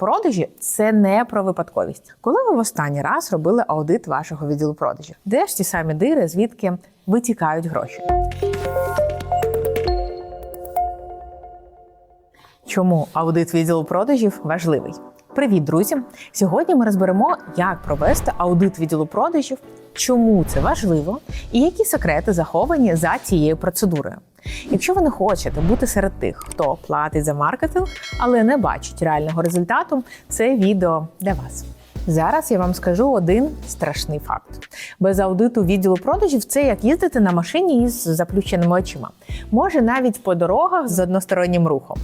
Продажі це не про випадковість. Коли ви в останній раз робили аудит вашого відділу продажів? Де ж ті самі дири, звідки витікають гроші? Чому аудит відділу продажів важливий? Привіт, друзі! Сьогодні ми розберемо, як провести аудит відділу продажів, чому це важливо і які секрети заховані за цією процедурою. Якщо ви не хочете бути серед тих, хто платить за маркетинг, але не бачить реального результату, це відео для вас. Зараз я вам скажу один страшний факт: без аудиту відділу продажів це як їздити на машині із заплющеними очима. Може навіть по дорогах з одностороннім рухом.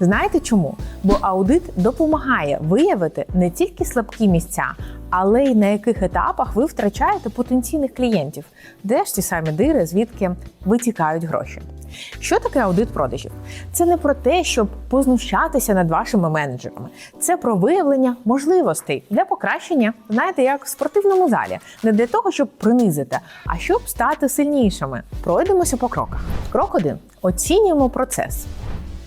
Знаєте чому? Бо аудит допомагає виявити не тільки слабкі місця, але й на яких етапах ви втрачаєте потенційних клієнтів, де ж ті самі дири, звідки витікають гроші. Що таке аудит продажів? Це не про те, щоб познущатися над вашими менеджерами. Це про виявлення можливостей для покращення, знаєте, як в спортивному залі, не для того, щоб принизити, а щоб стати сильнішими. Пройдемося по кроках. Крок один: оцінюємо процес.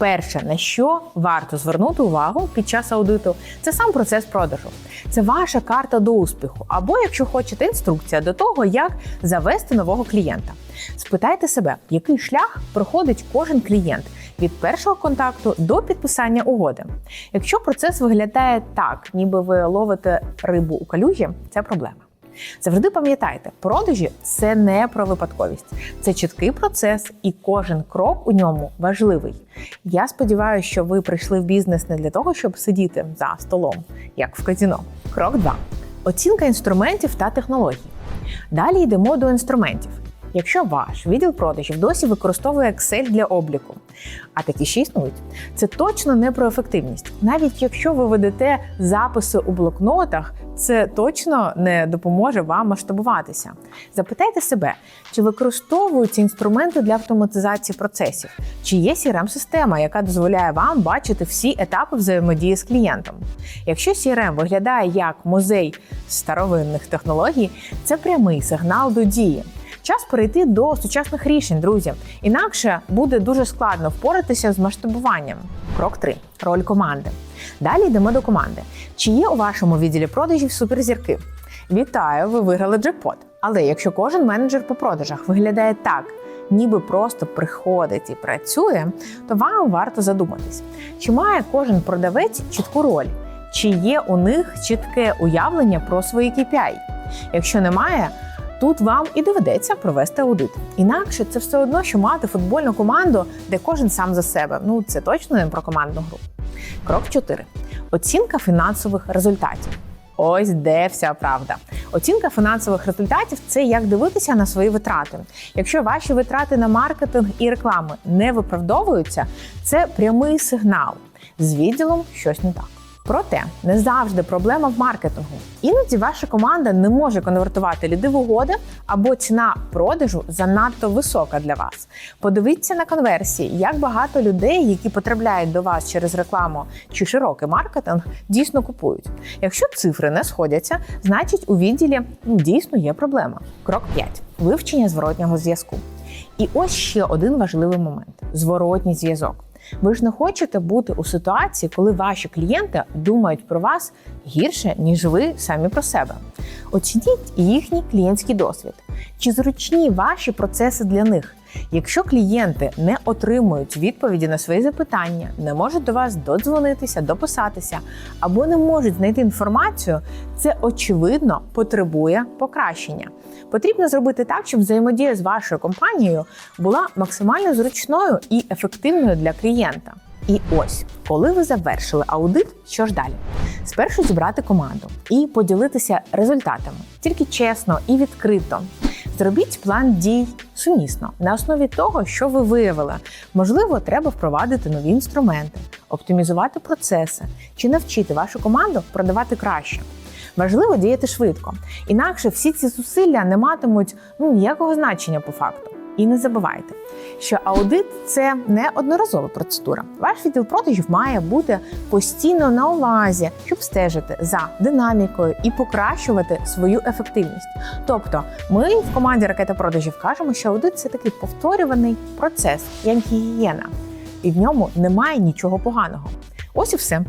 Перше, на що варто звернути увагу під час аудиту, це сам процес продажу. Це ваша карта до успіху, або, якщо хочете, інструкція до того, як завести нового клієнта. Спитайте себе, який шлях проходить кожен клієнт від першого контакту до підписання угоди. Якщо процес виглядає так, ніби ви ловите рибу у калюжі, це проблема. Завжди пам'ятайте, продажі це не про випадковість, це чіткий процес, і кожен крок у ньому важливий. Я сподіваюся, що ви прийшли в бізнес не для того, щоб сидіти за столом, як в казіно. Крок 2. оцінка інструментів та технологій. Далі йдемо до інструментів. Якщо ваш відділ продажів досі використовує Excel для обліку, а такі ще існують, це точно не про ефективність. Навіть якщо ви ведете записи у блокнотах, це точно не допоможе вам масштабуватися. Запитайте себе, чи використовуються інструменти для автоматизації процесів, чи є crm система яка дозволяє вам бачити всі етапи взаємодії з клієнтом. Якщо CRM виглядає як музей старовинних технологій, це прямий сигнал до дії. Час перейти до сучасних рішень, друзі. Інакше буде дуже складно впоратися з масштабуванням. Крок 3. роль команди. Далі йдемо до команди. Чи є у вашому відділі продажів суперзірки? Вітаю, ви виграли джекпот. Але якщо кожен менеджер по продажах виглядає так, ніби просто приходить і працює, то вам варто задуматись, чи має кожен продавець чітку роль, чи є у них чітке уявлення про свої KPI? Якщо немає, Тут вам і доведеться провести аудит. Інакше це все одно, що мати футбольну команду, де кожен сам за себе. Ну це точно не про командну гру. Крок 4. оцінка фінансових результатів. Ось де вся правда. Оцінка фінансових результатів це як дивитися на свої витрати. Якщо ваші витрати на маркетинг і реклами не виправдовуються, це прямий сигнал. З відділом щось не так. Проте не завжди проблема в маркетингу. Іноді ваша команда не може конвертувати ліди в угоди або ціна продажу занадто висока для вас. Подивіться на конверсії, як багато людей, які потрапляють до вас через рекламу чи широкий маркетинг, дійсно купують. Якщо цифри не сходяться, значить у відділі дійсно є проблема. Крок 5. вивчення зворотнього зв'язку. І ось ще один важливий момент: зворотній зв'язок. Ви ж не хочете бути у ситуації, коли ваші клієнти думають про вас гірше, ніж ви самі про себе. Оцініть їхній клієнтський досвід. Чи зручні ваші процеси для них? Якщо клієнти не отримують відповіді на свої запитання, не можуть до вас додзвонитися, дописатися або не можуть знайти інформацію, це очевидно потребує покращення. Потрібно зробити так, щоб взаємодія з вашою компанією була максимально зручною і ефективною для клієнта. І ось, коли ви завершили аудит, що ж далі? Спершу зібрати команду і поділитися результатами тільки чесно і відкрито. Зробіть план дій сумісно на основі того, що ви виявили. Можливо, треба впровадити нові інструменти, оптимізувати процеси чи навчити вашу команду продавати краще. Важливо діяти швидко, інакше всі ці зусилля не матимуть ну, ніякого значення по факту. І не забувайте, що аудит це не одноразова процедура. Ваш відділ продажів має бути постійно на увазі, щоб стежити за динамікою і покращувати свою ефективність. Тобто, ми в команді ракета продажів кажемо, що аудит це такий повторюваний процес, як гігієна, і в ньому немає нічого поганого. Ось і все.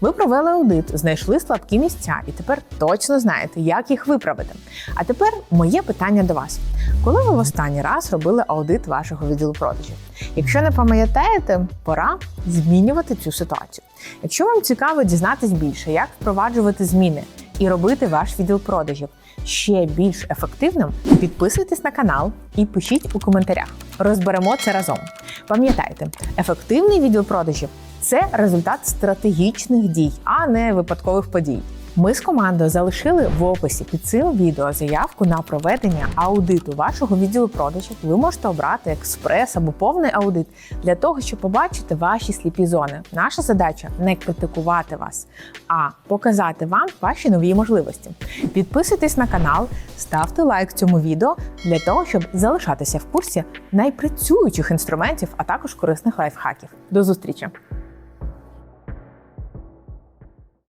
Ви провели аудит, знайшли слабкі місця і тепер точно знаєте, як їх виправити. А тепер моє питання до вас: коли ви в останній раз робили аудит вашого відділу продажів? Якщо не пам'ятаєте, пора змінювати цю ситуацію. Якщо вам цікаво дізнатись більше, як впроваджувати зміни і робити ваш відділ продажів ще більш ефективним, підписуйтесь на канал і пишіть у коментарях. Розберемо це разом. Пам'ятайте, ефективний відділ продажів це результат стратегічних дій, а не випадкових подій. Ми з командою залишили в описі під цим відео заявку на проведення аудиту вашого відділу продажів. Ви можете обрати експрес або повний аудит для того, щоб побачити ваші сліпі зони. Наша задача не критикувати вас, а показати вам ваші нові можливості. Підписуйтесь на канал, ставте лайк цьому відео для того, щоб залишатися в курсі найпрацюючих інструментів, а також корисних лайфхаків. До зустрічі!